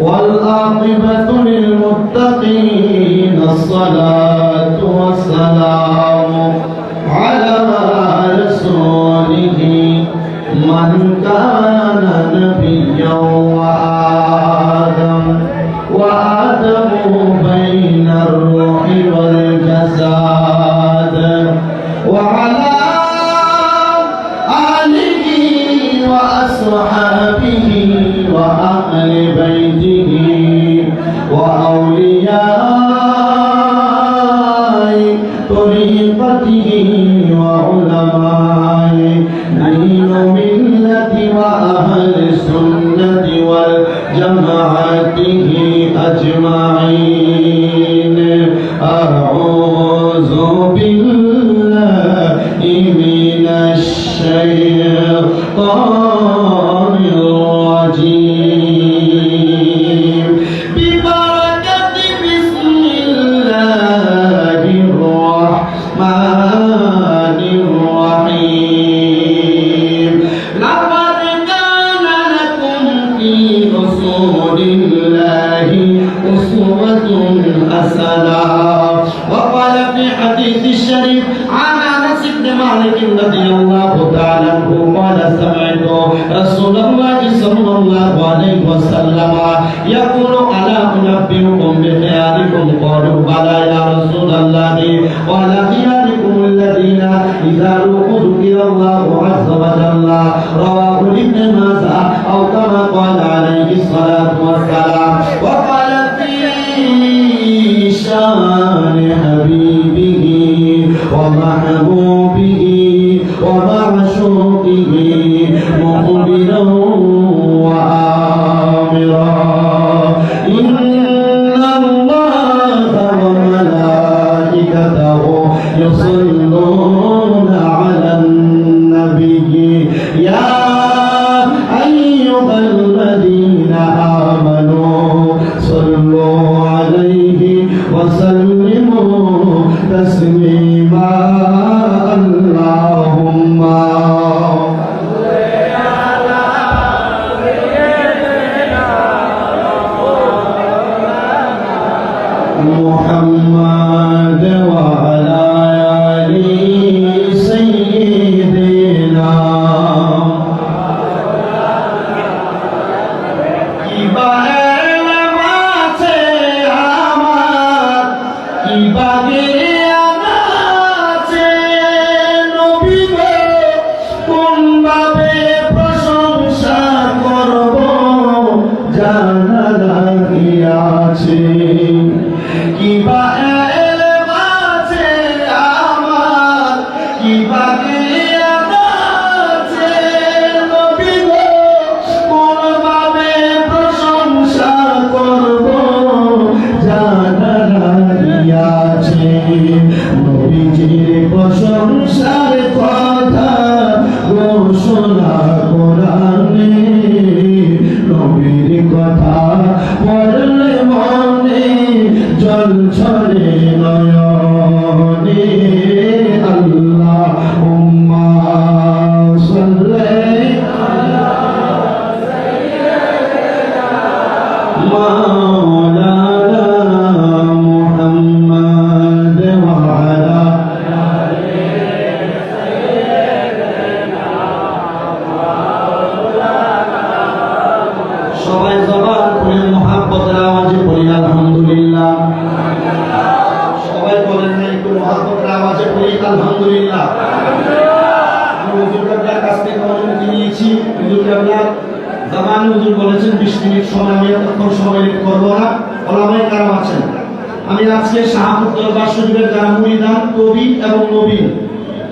والعاقبة للمتقين الصلاة والسلام على رسوله من كان نبيا وآدم وآدم بين الروح والجسد وعلى آله وأصحابه وأهل بيته رواه ابن ماجه أو كما قال عليه الصلاة والسلام আমি আজকে শাহপুর দরবার এবং নবীন,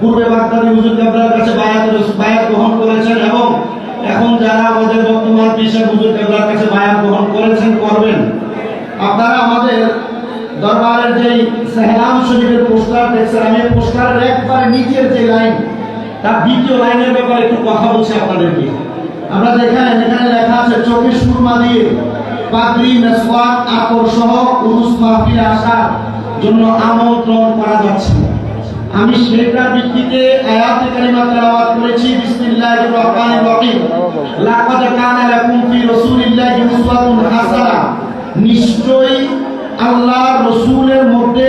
পূর্বে বাগদাদি হুজুর কাবলার কাছে বায়াত বায়াত গ্রহণ করেছেন এবং এখন যারা আমাদের বর্তমান পেশা হুজুর কাছে বায়াত গ্রহণ করেছেন, করবেন। আপনারা আমাদের দরবারের যে সেহরাম শরীফের পোস্টার দেখছেন আমি পোস্টারের একবারে নিচের যে লাইন, তার দ্বিতীয় লাইনের ব্যাপারে একটু কথা বলছি আপনাদেরকে। আমরা যেখানে যেখানে লেখা আছে চোখে সুরমা দিয়ে পাগড়ি মেসওয়াক, আকর সহ উরুস মাহফিলে আসার জন্য আমন্ত্রণ করা যাচ্ছে। আমি সেটার ভিত্তিতে আয়াতে কারিমা তেলাওয়াত করেছি, বিসমিল্লাহির রহমানির রহিম। লাকাদ কানা লাকুম ফি রাসূলিল্লাহি উসওয়াতুন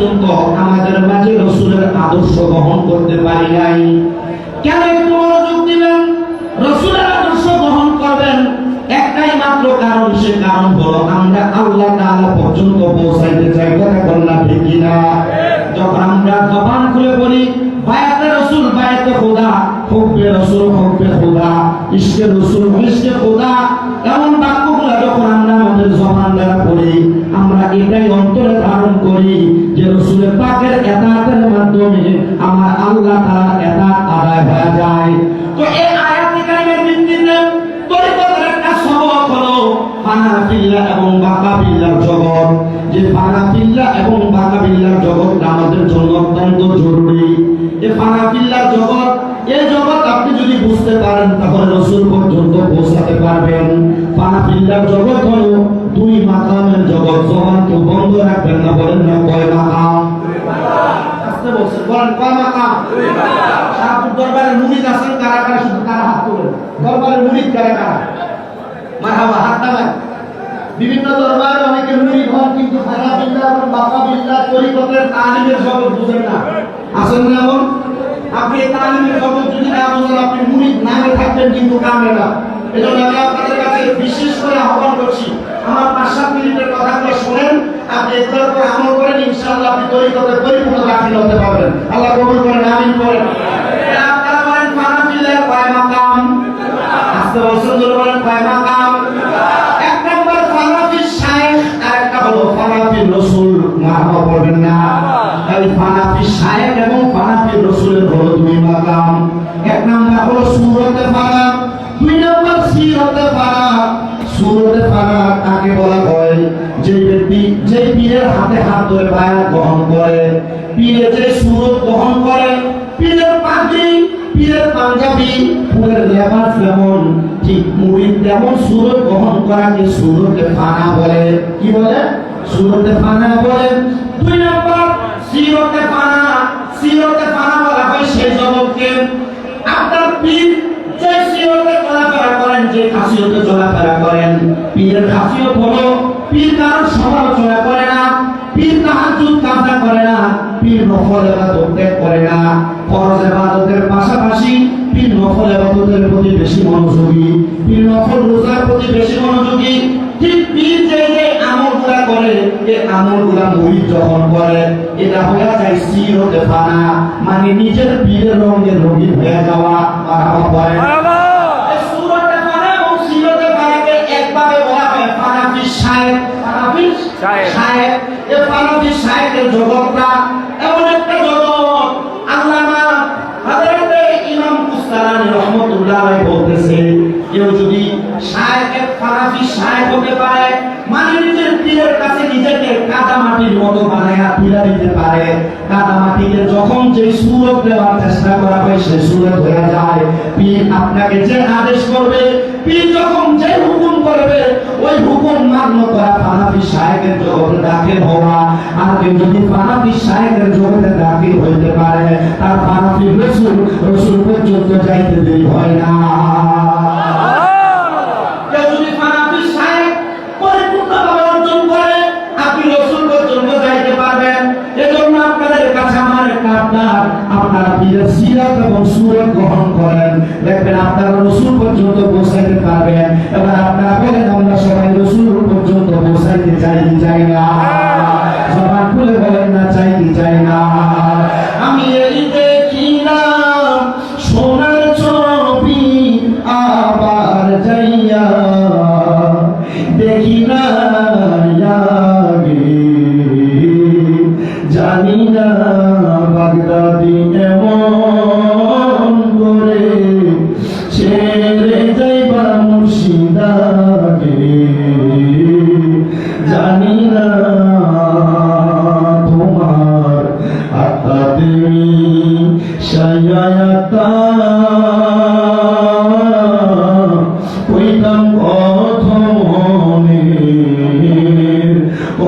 পর্যন্ত আমাদের মাঝে রসুলের আদর্শ গ্রহণ করতে পারি নাই। কেন একটু মনোযোগ দিবেন? রসুলের আদর্শ গ্রহণ করবেন একটাই মাত্র কারণ, সে কারণ হলো আমরা আল্লাহ তাআলা পর্যন্ত পৌঁছাইতে চাই, কথা বল না ঠিক কিনা? যখন আমরা জবান খুলে বলি, বায়াতে রসুল, বায়াতে খোদা হুব্বে রসুল হুব্বে খোদা ইশকে রসুল জগৎ। যে ফানাফিল্লাহ এবং জগৎ আমাদের জগৎ আপনি যদি বুঝতে পারেন, তাহলে রসুল পর্যন্ত পৌঁছাতে পারবেন। ফানাফিল্লার জগৎ হলো দুই মাকামের জগৎ। জবানকে বন্ধ রাখবেন না, বলেন না কয় মাকাম? বলেন দরবারের মুরিদ আছেন, কারা কারা শুধু হাত তোলেন? দরবারের মুরিদ কারা কারা? মারহাবা, হাত বিভিন্ন অনেকে মুরিদ হন, কিন্তু ফানা বিল্লাহ এবং তরিকতের তালিমের জগৎ বুঝেন না। আছেন না এমন? আপনি তালিমের জগৎ যদি না বুঝেন, আপনি মুরিদ নামে থাকবেন, কিন্তু কামে না। এজন্য আমি আপনাদের কাছে বিশেষ করে আহ্বান করছি আপনি তরিকতের পরিপূর্ণ দাখিল হতে পারবেন। আল্লাহ কবুল করেন আমিন করেন। আপনারা বলেন ফানা কয় মাকাম? আস্তে বলছেন ধরে বলেন কয় মাকাম? এক নম্বর ফানাফি শায়েখ আর একটা হলো রসুল। পড়বেন না। শায়েখ এবং ফানাফি রসুলের হলো দুই মাকাম। এক নম্বর হলো সুরতে পীরের হাত ধরে বায়াত গ্রহণ করে। পীরে যে সুরত গ্রহণ করে, পীরের পাগড়ি পীরের পাঞ্জাবি, ফুলের লেবাস যেমন ঠিক মুড়ি তেমন সুরত গ্রহণ করাকে সুরতে ফানা বলে। কি বলে? সুরতে ফানা বলে। করে না পীর নফল ইবাদত ত্যাগ করে না। ফরজ ইবাদতের পাশাপাশি পীর নফল ইবাদতের প্রতি বেশি মনোযোগী। পীর নফল রোজার প্রতি বেশি মনোযোগী। ঠিক পীর যে যে আমলগুলা করে এই আমলগুলা মুরিদ যখন করে এটা হয়ে যায় সিরতে ফানা মানে নিজের পীরের রঙের রঙিন হয়ে যাওয়া মারহাবা বলেন এই সুরতে জগৎটা এমন একটা জগৎ। আল্লামা ইমাম বলতেছে কেউ যদি ফানাফি শায়েখ হতে পারে মানে নিজের পীরের কাছে নিজেকে কাদা মাটির মতো বানায়া দিতে পারে। কাদা মাটিকে যখন যে সুরত দেওয়ার চেষ্টা করা হয় সে সুরত হয়ে যায়। পীর আপনাকে যে আদেশ করবে, পীর যখন ওই হুকুম মান্য করা সাহেবের জগতে দাখিল হওয়া। আর কেউ যদি ফানাফি সাহেবের জগতে দাখিল হইতে পারে তার ফানাফি রসুল রসুল পর্যন্ত যাইতে দেরি হয় না। আপনার সিরাত এবং সুরত গ্রহণ করেন। দেখবেন আপনারা রসুল পর্যন্ত পৌঁছাইতে পারবেন।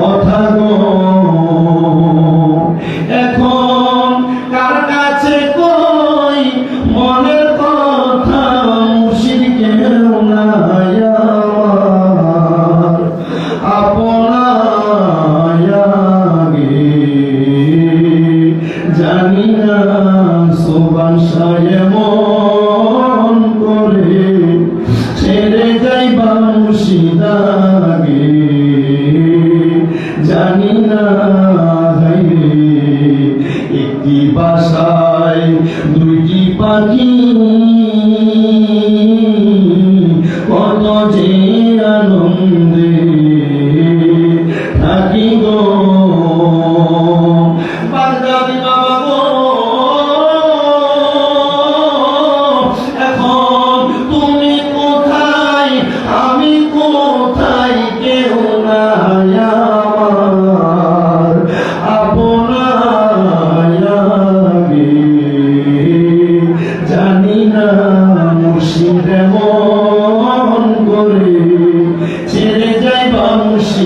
কথা গো।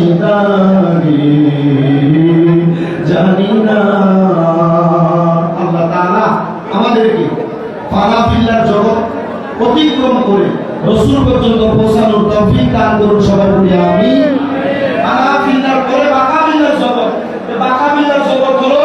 মুর্শিদাগে জানি না। আল্লাহ তাআলা আমাদেরকে ফালাফিল্লার জগৎ অতিক্রম করে রসুল পর্যন্ত পৌঁছানোর তৌফিক দান করুন সবাই বলি আমি ফালাফিল্লার পরে বাকাবিল্লার জগৎ বাকাবিল্লার জগৎ হলো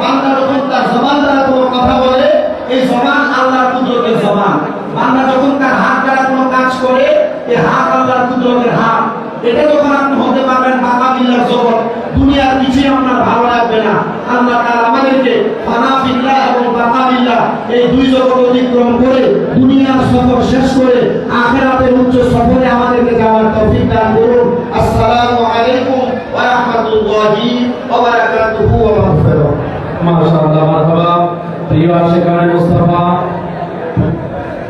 বান্দা যখন তার জবান দ্বারা কোনো কথা বলে, এই জবান আল্লাহর কুদরতের জবান। বান্দা যখন তার হাত দ্বারা কোনো কাজ করে, এই হাত আল্লাহর কুদরতের হাত। এটা যখন আপনি হতে পারবেন বাকাবিল্লার জগৎ। দুনিয়ার কিছুই আপনার ভালো লাগবে না। আল্লাহ তাআলা আমাদেরকে ফানাফিল্লাহ এবং বাকাবিল্লাহ এই দুই জগৎ অতিক্রম করে দুনিয়ার সফর শেষ করে আখেরাতের উচ্চ সফরে আমাদেরকে যাওয়ার তৌফিক দান করুন। আসসালামু আলাইকুম ওয়া রাহমাতুল্লাহি ওয়া বারাকাতুহু ওয়া মাগফিরাহ। মাশাআল্লাহ, মারহাবা। প্রিয় আশিকানে মুস্তাফা,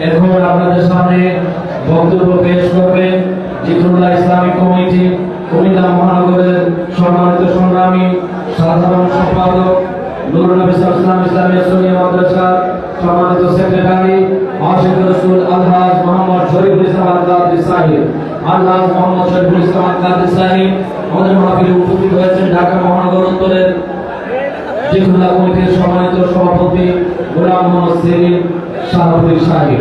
এখন আপনাদের সামনে বক্তব্য পেশ করবেন জিতুল্লাহ ইসলামিক কমিটি, কুমিল্লা মহানগরের সম্মানিত সংগ্রামী, সাধারণ সম্পাদক, নুরুল নবী ইসলাম ইসলামী সুন্নি মাদ্রাসার সম্মানিত সেক্রেটারি আশিক রসুল আলহাজ মোহাম্মদ শরীফুল ইসলাম আল-কাদরি সাহেব। আলহাজ মোহাম্মদ শরীফুল ইসলাম আল-কাদরি সাহেব, আমাদের মাহফিলে উপস্থিত হয়েছেন ঢাকা মহানগর উত্তরের জিতুল্লাহ কমিটির সম্মানিত সভাপতি গোলাম মোহাম্মদ সেলিম শাহপুরি সাহেব।